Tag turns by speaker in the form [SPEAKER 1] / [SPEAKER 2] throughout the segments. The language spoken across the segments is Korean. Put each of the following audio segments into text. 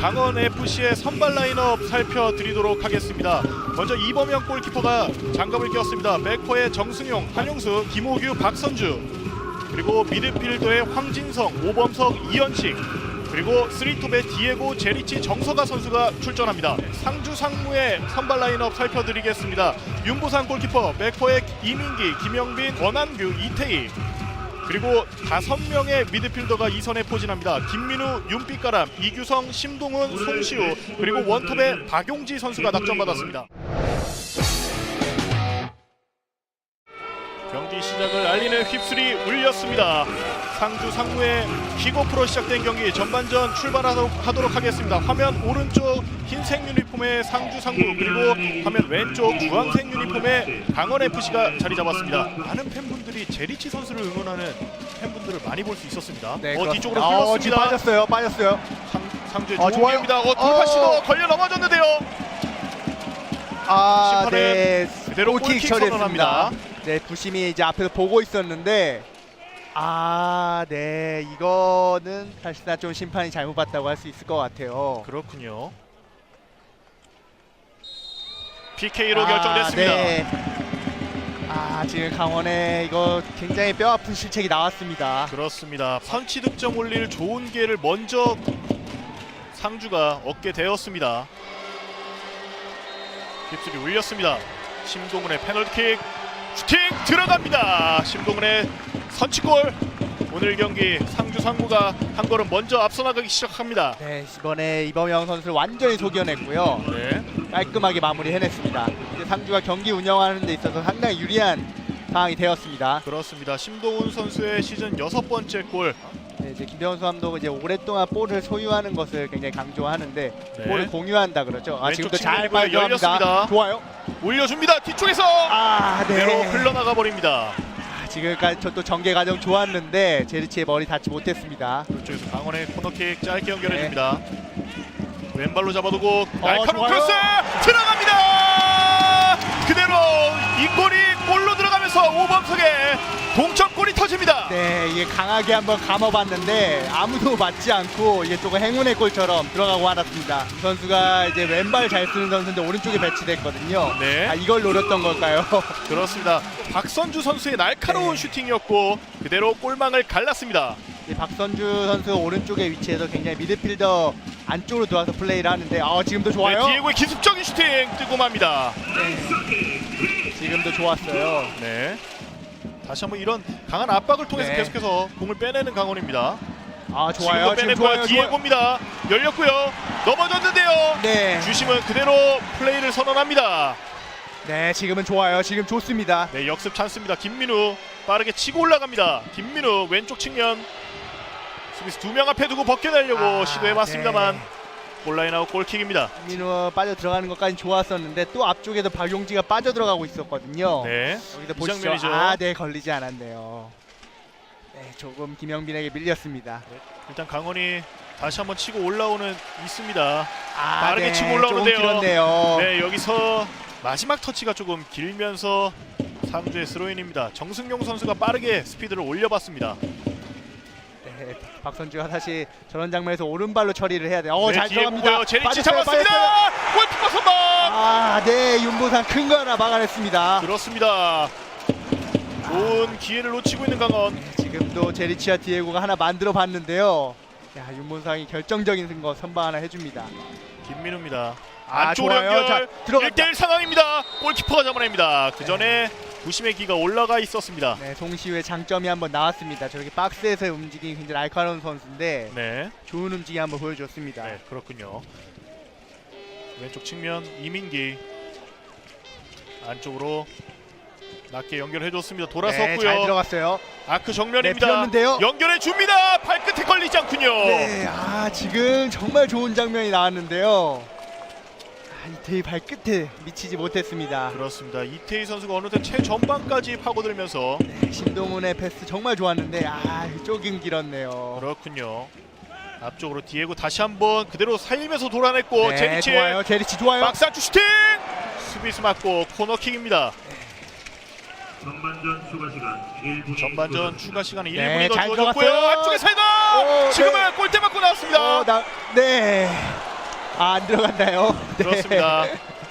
[SPEAKER 1] 강원 FC의 선발 라인업 살펴드리도록 하겠습니다. 먼저 이범영 골키퍼가 장갑을 꼈습니다. 백퍼의 정승용, 한용수, 김호규, 박선주 그리고 미드필더의 황진성, 오범석, 이현식 그리고 쓰리톱의 디에고 제리치 정서가 선수가 출전합니다. 상주 상무의 선발 라인업 살펴드리겠습니다. 윤보상 골키퍼, 백퍼의 이민기, 김영빈, 원한규, 이태희 그리고 다섯 명의 미드필더가 이 선에 포진합니다. 김민우, 윤빛가람, 이규성, 심동훈, 송시우 그리고 원톱의 박용지 선수가 낙점받았습니다. 경기 시작을 알리는 휩쓸이 울렸습니다. 상주 상무의 킥오프로 시작된 경기 전반전 출발하도록 하도록 하겠습니다. 화면 오른쪽 흰색 유니폼의 상주 상무 그리고 화면 왼쪽 주황색 유니폼의 강원 FC가 자리 잡았습니다. 많은 팬분들이 제리치 선수를 응원하는 팬분들을 많이 볼 수 있었습니다.
[SPEAKER 2] 네,
[SPEAKER 1] 어 뒤쪽으로
[SPEAKER 2] 그렇습니다. 어, 지금
[SPEAKER 1] 흘렀습니다.
[SPEAKER 2] 빠졌어요. 빠졌어요.
[SPEAKER 1] 상, 상주의
[SPEAKER 2] 어,
[SPEAKER 1] 좋은. 기회입니다. 어, 돌파
[SPEAKER 2] 어.
[SPEAKER 1] 시도 걸려 넘어졌는데요.
[SPEAKER 2] 아,
[SPEAKER 1] 심판은
[SPEAKER 2] 네.
[SPEAKER 1] 그대로
[SPEAKER 2] 골킥 처리했습니다.
[SPEAKER 1] 선언합니다.
[SPEAKER 2] 네, 부심이 이제 앞에서 보고 있었는데 아, 네. 이거는 사실상 좀 심판이 잘못 봤다고 할 수 있을 것 같아요.
[SPEAKER 1] 그렇군요. PK로
[SPEAKER 2] 아,
[SPEAKER 1] 결정됐습니다.
[SPEAKER 2] 네. 아, 지금 강원에 이거 굉장히 뼈 아픈 실책이 나왔습니다.
[SPEAKER 1] 그렇습니다. 선취 득점 올릴 좋은 기회를 먼저 상주가 얻게 되었습니다. 힙술이 울렸습니다. 심동훈의 페널티킥 슈팅 들어갑니다. 심동훈의 선취골. 오늘 경기 상주 상무가 한 걸음 먼저 앞서 나가기 시작합니다.
[SPEAKER 2] 네, 이번에 이범영 선수를 완전히 속여냈고요.
[SPEAKER 1] 네.
[SPEAKER 2] 깔끔하게 마무리 해냈습니다. 이제 상주가 경기 운영하는 데 있어서 상당히 유리한 상황이 되었습니다.
[SPEAKER 1] 그렇습니다. 심동훈 선수의 시즌 여섯 번째 골.
[SPEAKER 2] 네, 이제 김병수 감독은 이제 오랫동안 볼을 소유하는 것을 굉장히 강조하는데
[SPEAKER 1] 네.
[SPEAKER 2] 볼을 공유한다 그러죠. 아,
[SPEAKER 1] 왼쪽
[SPEAKER 2] 지금도 잘
[SPEAKER 1] 측면이고요.
[SPEAKER 2] 발견합니다. 좋아요.
[SPEAKER 1] 올려줍니다. 뒤쪽에서
[SPEAKER 2] 아,
[SPEAKER 1] 그대로
[SPEAKER 2] 네.
[SPEAKER 1] 흘러나가 버립니다.
[SPEAKER 2] 아, 지금까지 저또 전개 과정 좋았는데 제리치의 머리 닿지 못했습니다.
[SPEAKER 1] 그쪽에서 강원의 코너킥 짧게 연결해
[SPEAKER 2] 네.
[SPEAKER 1] 줍니다. 왼발로 잡아두고 날카로운
[SPEAKER 2] 좋아요.
[SPEAKER 1] 크로스 들어갑니다. 그대로 이 골이 골로 들어가면서 오범석의 동점골이 터집니다.
[SPEAKER 2] 네, 이게 강하게 한번 감아봤는데 아무도 맞지 않고 이게 조금 행운의 골처럼 들어가고 말았습니다. 이 선수가 이제 왼발 잘 쓰는 선수인데 오른쪽에 배치됐거든요.
[SPEAKER 1] 네.
[SPEAKER 2] 아, 이걸 노렸던 걸까요?
[SPEAKER 1] 그렇습니다. 박선주 선수의 날카로운
[SPEAKER 2] 네.
[SPEAKER 1] 슈팅이었고 그대로 골망을 갈랐습니다.
[SPEAKER 2] 이 박선주 선수 오른쪽에 위치해서 굉장히 미드필더 안쪽으로 들어와서 플레이를 하는데 아 지금도 좋아요.
[SPEAKER 1] 네, 디에고의 기습적인 슈팅 뜨고 맙니다.
[SPEAKER 2] 지금도 좋았어요.
[SPEAKER 1] 네. 다시 한번 이런 강한 압박을 통해서
[SPEAKER 2] 네.
[SPEAKER 1] 계속해서 공을 빼내는 강원입니다.
[SPEAKER 2] 아 좋아요. 지금. 좋아요.
[SPEAKER 1] 디에고입니다. 열렸고요. 넘어졌는데요.
[SPEAKER 2] 네,
[SPEAKER 1] 주심은 그대로 플레이를 선언합니다.
[SPEAKER 2] 네 지금은 좋아요. 지금 좋습니다.
[SPEAKER 1] 네, 역습 찬스입니다. 김민우 빠르게 치고 올라갑니다. 김민우 왼쪽 측면 수비수 두 명 앞에 두고 벗겨내려고
[SPEAKER 2] 아,
[SPEAKER 1] 시도해봤습니다만
[SPEAKER 2] 네.
[SPEAKER 1] 골라인 아웃 골킥입니다.
[SPEAKER 2] 민우 빠져 들어가는 것까지 좋았었는데 또 앞쪽에도 박용지가 빠져 들어가고 있었거든요.
[SPEAKER 1] 네,
[SPEAKER 2] 여기서
[SPEAKER 1] 이
[SPEAKER 2] 보시죠.
[SPEAKER 1] 장면이죠.
[SPEAKER 2] 아, 네 걸리지 않았네요. 네, 조금 김영빈에게 밀렸습니다.
[SPEAKER 1] 일단 강원이 다시 한번 치고 올라오는 있습니다.
[SPEAKER 2] 아,
[SPEAKER 1] 빠르게
[SPEAKER 2] 네,
[SPEAKER 1] 치고 올라오는데요.
[SPEAKER 2] 조금 길었네요.
[SPEAKER 1] 네, 여기서 마지막 터치가 조금 길면서 상주의 스로인입니다. 정승용 선수가 빠르게 스피드를 올려봤습니다.
[SPEAKER 2] 네, 박선주가 다시 저런 장면에서 오른발로 처리를 해야 돼요. 어,
[SPEAKER 1] 네,
[SPEAKER 2] 잘
[SPEAKER 1] 뒤에
[SPEAKER 2] 들어갑니다.
[SPEAKER 1] 보고요. 제리치
[SPEAKER 2] 빠졌어요,
[SPEAKER 1] 잡았습니다. 골키퍼 선방.
[SPEAKER 2] 아, 네, 윤보상 큰 거 하나 막아냈습니다.
[SPEAKER 1] 그렇습니다. 좋은 기회를 놓치고 있는 강원.
[SPEAKER 2] 지금도 제리치와 디에고가 하나 만들어 봤는데요. 야, 윤보상이 결정적인 거 선방 하나 해줍니다.
[SPEAKER 1] 김민우입니다.
[SPEAKER 2] 아,
[SPEAKER 1] 안쪽으로
[SPEAKER 2] 좋아요.
[SPEAKER 1] 연결.
[SPEAKER 2] 자, 들어갔다.
[SPEAKER 1] 1대1 상황입니다. 골키퍼가 잡아냅니다. 그 전에 부심의 기가 올라가 있었습니다.
[SPEAKER 2] 네, 송시우의 장점이 한번 나왔습니다. 저렇게 박스에서의 움직임이 굉장히 날카로운 선수인데
[SPEAKER 1] 네,
[SPEAKER 2] 좋은 움직임 한번 보여줬습니다.
[SPEAKER 1] 네 그렇군요. 왼쪽 측면 이민기 안쪽으로 낮게 연결해줬습니다.
[SPEAKER 2] 네, 잘
[SPEAKER 1] 돌아섰고요.
[SPEAKER 2] 들어갔어요.
[SPEAKER 1] 아크 정면입니다.
[SPEAKER 2] 네.
[SPEAKER 1] 연결해 줍니다. 발끝에 걸리지 않군요.
[SPEAKER 2] 네, 아 지금 정말 좋은 장면이 나왔는데요. 아, 이태희 발끝에 미치지 못했습니다.
[SPEAKER 1] 그렇습니다. 이태희 선수가 어느새 최전방까지 파고들면서
[SPEAKER 2] 네, 신동훈의 패스 정말 좋았는데 아 조금 길었네요.
[SPEAKER 1] 그렇군요. 앞쪽으로 디에고 다시 한번 그대로 살리면서 돌아냈고
[SPEAKER 2] 네,
[SPEAKER 1] 제리치
[SPEAKER 2] 좋아요. 제리치 좋아요.
[SPEAKER 1] 박사주 슈팅 수비수 맞고 코너킥입니다.
[SPEAKER 3] 전반전 추가 시간 1분
[SPEAKER 1] 전반전 추가 시간이
[SPEAKER 2] 네,
[SPEAKER 1] 1분이 더
[SPEAKER 2] 잘
[SPEAKER 1] 주어졌고요.
[SPEAKER 2] 들어갔어요.
[SPEAKER 1] 안쪽에 살다
[SPEAKER 2] 오,
[SPEAKER 1] 지금은
[SPEAKER 2] 네.
[SPEAKER 1] 골대 맞고 나왔습니다.
[SPEAKER 2] 어, 나, 네. 아, 안 들어간다요. 네.
[SPEAKER 1] 그렇습니다.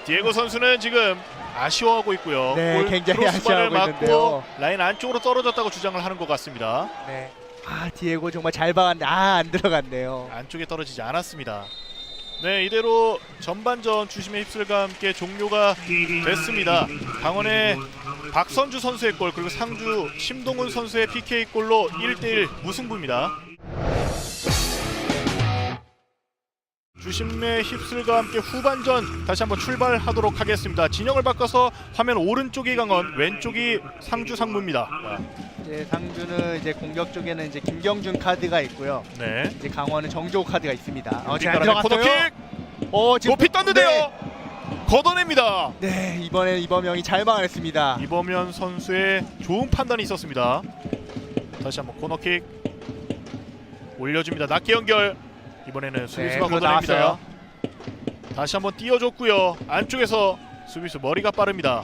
[SPEAKER 1] 디에고 선수는 지금 아쉬워하고 있고요.
[SPEAKER 2] 네,
[SPEAKER 1] 골
[SPEAKER 2] 굉장히
[SPEAKER 1] 크로스바를
[SPEAKER 2] 아쉬워하고
[SPEAKER 1] 맞고
[SPEAKER 2] 있는데요.
[SPEAKER 1] 라인 안쪽으로 떨어졌다고 주장을 하는 것 같습니다.
[SPEAKER 2] 네. 아, 디에고 정말 잘 박았는데 아, 안 들어갔네요.
[SPEAKER 1] 안쪽에 떨어지지 않았습니다. 네, 이대로 전반전 주심의 휩쓸과 함께 종료가 됐습니다. 강원의 박선주 선수의 골 그리고 상주 심동훈 선수의 PK 골로 1대1 무승부입니다. 주심의 휩쓸과 함께 후반전 다시 한번 출발하도록 하겠습니다. 진영을 바꿔서 화면 오른쪽이 강원, 왼쪽이 상주 상무입니다.
[SPEAKER 2] 이제 상주는 이제 공격 쪽에는 이제 김경준 카드가 있고요.
[SPEAKER 1] 네.
[SPEAKER 2] 이제 강원은 정조 카드가 있습니다. 어, 잘 들어갔어요.
[SPEAKER 1] 코너킥
[SPEAKER 2] 어, 지금
[SPEAKER 1] 높이 떴는데요. 걷어냅니다.
[SPEAKER 2] 네, 네, 이번에 이범영이 잘 막아냈습니다.
[SPEAKER 1] 이범현 선수의 좋은 판단이 있었습니다. 다시 한번 코너킥 올려줍니다. 낮게 연결. 이번에는 수비수가
[SPEAKER 2] 그거
[SPEAKER 1] 걷어냅니다.
[SPEAKER 2] 나왔어요.
[SPEAKER 1] 다시 한번 띄워줬고요. 안쪽에서 수비수 머리가 빠릅니다.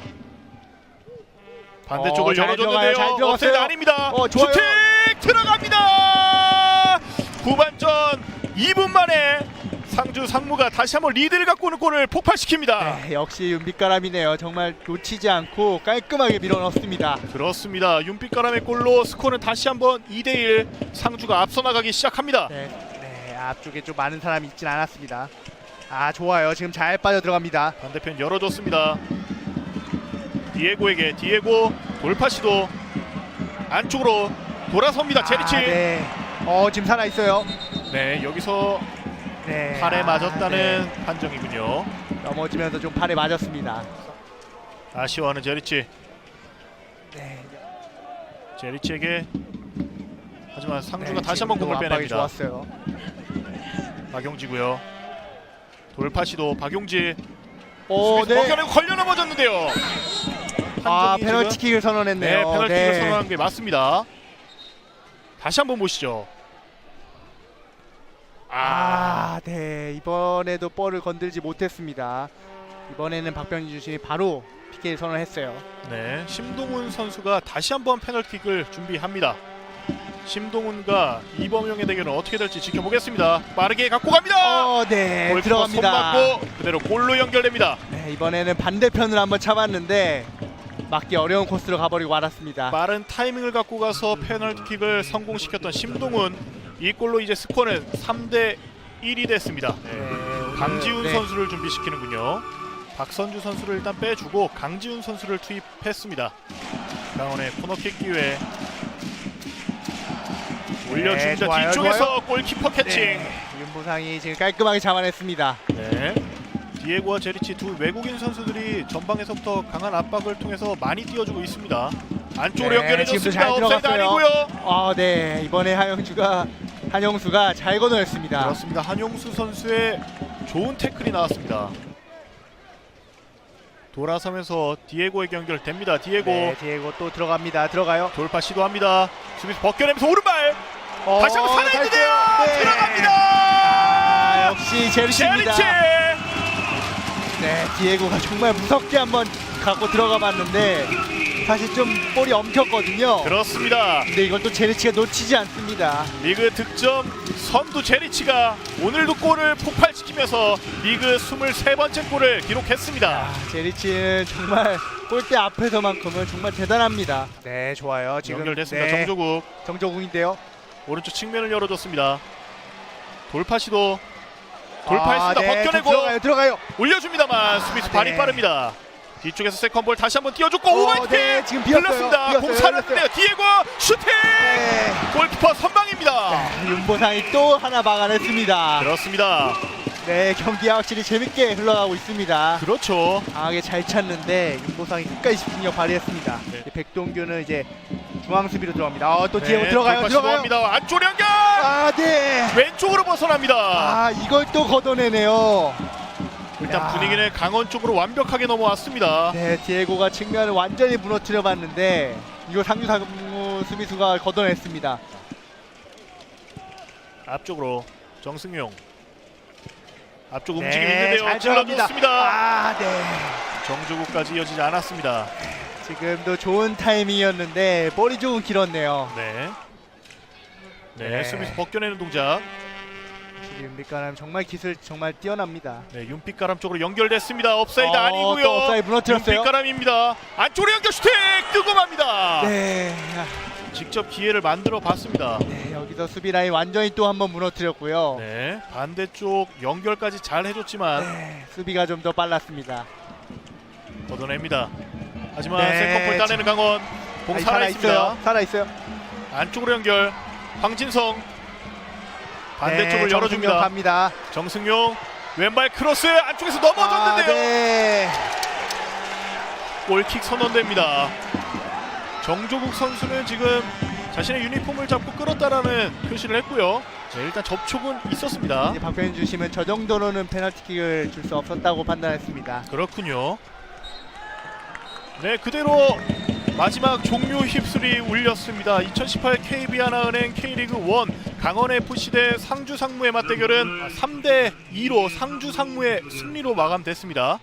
[SPEAKER 1] 반대쪽을
[SPEAKER 2] 어, 잘
[SPEAKER 1] 열어줬는데요.
[SPEAKER 2] 들어가요, 잘 들어갔어요.
[SPEAKER 1] 업사이드 아닙니다.
[SPEAKER 2] 어, 좋아요.
[SPEAKER 1] 슈팅 들어갑니다. 후반전 2분 만에 상주 상무가 다시 한번 리드를 갖고 오는 골을 폭발시킵니다.
[SPEAKER 2] 네, 역시 윤빛가람이네요. 정말 놓치지 않고 깔끔하게 밀어넣습니다.
[SPEAKER 1] 그렇습니다. 윤빛가람의 골로 스코어는 다시 한번 2대1 상주가 앞서 나가기 시작합니다.
[SPEAKER 2] 네, 네, 앞쪽에 좀 많은 사람이 있진 않았습니다. 아, 좋아요. 지금 잘 빠져 들어갑니다.
[SPEAKER 1] 반대편 열어줬습니다. 디에고에게 디에고 돌파 시도 안쪽으로 돌아섭니다. 제리치.
[SPEAKER 2] 아, 네. 어, 지금 살아 있어요.
[SPEAKER 1] 네 여기서
[SPEAKER 2] 네.
[SPEAKER 1] 팔에
[SPEAKER 2] 아,
[SPEAKER 1] 맞았다는
[SPEAKER 2] 네.
[SPEAKER 1] 판정이군요.
[SPEAKER 2] 넘어지면서 좀 팔에 맞았습니다.
[SPEAKER 1] 아쉬워하는 제리치.
[SPEAKER 2] 네.
[SPEAKER 1] 제리치에게 하지만 상주가
[SPEAKER 2] 네,
[SPEAKER 1] 다시 한번 공을 빼냅니다.
[SPEAKER 2] 좋았어요.
[SPEAKER 1] 박용지고요. 돌파 시도 박용지.
[SPEAKER 2] 오,
[SPEAKER 1] 수비수
[SPEAKER 2] 네.
[SPEAKER 1] 벗겨내고 걸려 넘어졌는데요.
[SPEAKER 2] 아, 페널티킥을 선언했네요.
[SPEAKER 1] 네, 페널티를
[SPEAKER 2] 네.
[SPEAKER 1] 선언한 게 맞습니다. 다시 한번 보시죠. 아,
[SPEAKER 2] 아, 네. 이번에도 볼을 건들지 못했습니다. 이번에는 박병희 주심이 바로 PK를 선언했어요.
[SPEAKER 1] 네, 심동훈 선수가 다시 한번 페널티킥을 준비합니다. 심동훈과 이범용의 대결은 어떻게 될지 지켜보겠습니다. 빠르게 갖고 갑니다.
[SPEAKER 2] 어, 네.
[SPEAKER 1] 골키퍼 손
[SPEAKER 2] 들어갑니다.
[SPEAKER 1] 맞고 그대로 골로 연결됩니다.
[SPEAKER 2] 네, 이번에는 반대편으로 한번 참았는데 맞기 어려운 코스로 가버리고 말았습니다.
[SPEAKER 1] 빠른 타이밍을 갖고 가서 페널티킥을 성공시켰던 심동훈 이 골로 이제 스코어는 3대 1이 됐습니다. 네.
[SPEAKER 2] 네,
[SPEAKER 1] 강지훈
[SPEAKER 2] 네.
[SPEAKER 1] 선수를 준비시키는군요. 박선주 선수를 일단 빼주고 강지훈 선수를 투입했습니다. 강원의 코너킥 기회 올려줍니다.
[SPEAKER 2] 네, 좋아요,
[SPEAKER 1] 뒤쪽에서
[SPEAKER 2] 좋아요.
[SPEAKER 1] 골키퍼 캐칭.
[SPEAKER 2] 네, 윤보상이 지금 깔끔하게 잡아냈습니다.
[SPEAKER 1] 네. 디에고와 제리치 두 외국인 선수들이 전방에서부터 강한 압박을 통해서 많이 띄워주고 있습니다. 안쪽으로
[SPEAKER 2] 네,
[SPEAKER 1] 연결해줬습니다.
[SPEAKER 2] 잘
[SPEAKER 1] 업사이드
[SPEAKER 2] 들어갔어요.
[SPEAKER 1] 아니고요.
[SPEAKER 2] 아, 네. 이번에 하영주가 한영수가 잘 걷어냈습니다.
[SPEAKER 1] 그렇습니다. 한용수 선수의 좋은 태클이 나왔습니다. 돌아서면서 디에고에게 연결됩니다. 디에고
[SPEAKER 2] 네, 디에고 또 들어갑니다. 들어가요.
[SPEAKER 1] 돌파 시도합니다. 수비수 벗겨내면서 오른발
[SPEAKER 2] 어,
[SPEAKER 1] 다시 한번 살아있는데요.
[SPEAKER 2] 네.
[SPEAKER 1] 들어갑니다.
[SPEAKER 2] 아, 역시 제리치입니다.
[SPEAKER 1] 제리치.
[SPEAKER 2] 네, 디에고가 정말 무섭게 한번 갖고 들어가 봤는데 사실 좀 볼이 엉켰거든요.
[SPEAKER 1] 그렇습니다.
[SPEAKER 2] 근데 이걸 또 제리치가 놓치지 않습니다.
[SPEAKER 1] 리그 득점 선두 제리치가 오늘도 골을 폭발시키면서 리그 23번째 골을 기록했습니다.
[SPEAKER 2] 아, 제리치는 정말 골대 앞에서만큼은 정말 대단합니다. 네, 좋아요. 지금
[SPEAKER 1] 연결됐습니다.
[SPEAKER 2] 네,
[SPEAKER 1] 정조국
[SPEAKER 2] 정조국인데요.
[SPEAKER 1] 오른쪽 측면을 열어줬습니다. 돌파 시도 돌파했습니다.
[SPEAKER 2] 아, 네,
[SPEAKER 1] 벗겨내고
[SPEAKER 2] 들어가요. 들어가요.
[SPEAKER 1] 올려줍니다만 수비수 발이
[SPEAKER 2] 네.
[SPEAKER 1] 빠릅니다. 뒤쪽에서 세컨볼 다시 한번 띄워줬고
[SPEAKER 2] 어,
[SPEAKER 1] 오버헤드
[SPEAKER 2] 네, 지금. 비었어요.
[SPEAKER 1] 공 살았는데요. 디에고 슈팅!
[SPEAKER 2] 네.
[SPEAKER 1] 골키퍼 선방입니다.
[SPEAKER 2] 네, 윤보상이 또 하나 막아냈습니다.
[SPEAKER 1] 그렇습니다.
[SPEAKER 2] 네, 경기가 확실히 재밌게 흘러가고 있습니다.
[SPEAKER 1] 그렇죠.
[SPEAKER 2] 강하게 잘 찼는데 윤보상이 끝까지 집중력 발휘했습니다.
[SPEAKER 1] 네.
[SPEAKER 2] 이제 백동규는 이제 중앙 수비로 들어갑니다. 어, 또 뒤에
[SPEAKER 1] 네,
[SPEAKER 2] 들어가요.
[SPEAKER 1] 돌파
[SPEAKER 2] 들어가요.
[SPEAKER 1] 시도합니다. 안쪽 연결!
[SPEAKER 2] 아, 네.
[SPEAKER 1] 왼쪽으로 벗어납니다.
[SPEAKER 2] 아, 이걸 또 걷어내네요.
[SPEAKER 1] 일단
[SPEAKER 2] 야.
[SPEAKER 1] 분위기는 강원 쪽으로 완벽하게 넘어왔습니다.
[SPEAKER 2] 네, 디에고가 측면을 완전히 무너뜨려 봤는데 이거 상주 상무 수비수가 걷어냈습니다.
[SPEAKER 1] 앞쪽으로 정승용. 앞쪽
[SPEAKER 2] 네,
[SPEAKER 1] 움직임 있는데요.
[SPEAKER 2] 잘 들어갑니다.
[SPEAKER 1] 찔러줬습니다.
[SPEAKER 2] 아, 네.
[SPEAKER 1] 정주국까지 이어지지 않았습니다.
[SPEAKER 2] 지금도 좋은 타이밍이었는데 볼이 조금 길었네요.
[SPEAKER 1] 네. 네,
[SPEAKER 2] 네.
[SPEAKER 1] 수비수 벗겨내는 동작.
[SPEAKER 2] 윤빛가람 정말 기술 정말 뛰어납니다.
[SPEAKER 1] 네, 윤빛가람 쪽으로 연결됐습니다. 업사이드
[SPEAKER 2] 어,
[SPEAKER 1] 아니고요.
[SPEAKER 2] 또 업사이드 무너뜨렸어요.
[SPEAKER 1] 윤빛가람입니다. 안쪽으로 연결 슈팅 맙니다.
[SPEAKER 2] 네. 야,
[SPEAKER 1] 직접 기회를 만들어 봤습니다.
[SPEAKER 2] 네, 여기서 수비 라인 완전히 또 한번 무너뜨렸고요.
[SPEAKER 1] 네, 반대쪽 연결까지 잘 해줬지만
[SPEAKER 2] 네, 수비가 좀 더 빨랐습니다.
[SPEAKER 1] 걷어냅니다. 하지만
[SPEAKER 2] 네,
[SPEAKER 1] 세컨볼 따내는 강원 공
[SPEAKER 2] 아니,
[SPEAKER 1] 살아 있습니다.
[SPEAKER 2] 살아 있어요.
[SPEAKER 1] 안쪽으로 연결 황진성 반대쪽을
[SPEAKER 2] 네,
[SPEAKER 1] 열어줍니다.
[SPEAKER 2] 갑니다.
[SPEAKER 1] 정승용 왼발 크로스 안쪽에서 넘어졌는데요.
[SPEAKER 2] 아, 네.
[SPEAKER 1] 골킥 선언됩니다. 정조국 선수는 지금 자신의 유니폼을 잡고 끌었다라는 표시를 했고요. 자, 일단 접촉은 있었습니다.
[SPEAKER 2] 이제 박변 주심은 저 정도로는 페널티킥을 줄 수 없었다고 판단했습니다.
[SPEAKER 1] 그렇군요. 네, 그대로 마지막 종료 휩쓸이 울렸습니다. 2018 KB하나은행 K리그 1 강원 FC 대 상주 상무의 맞대결은 3대 2로 상주 상무의 승리로 마감됐습니다.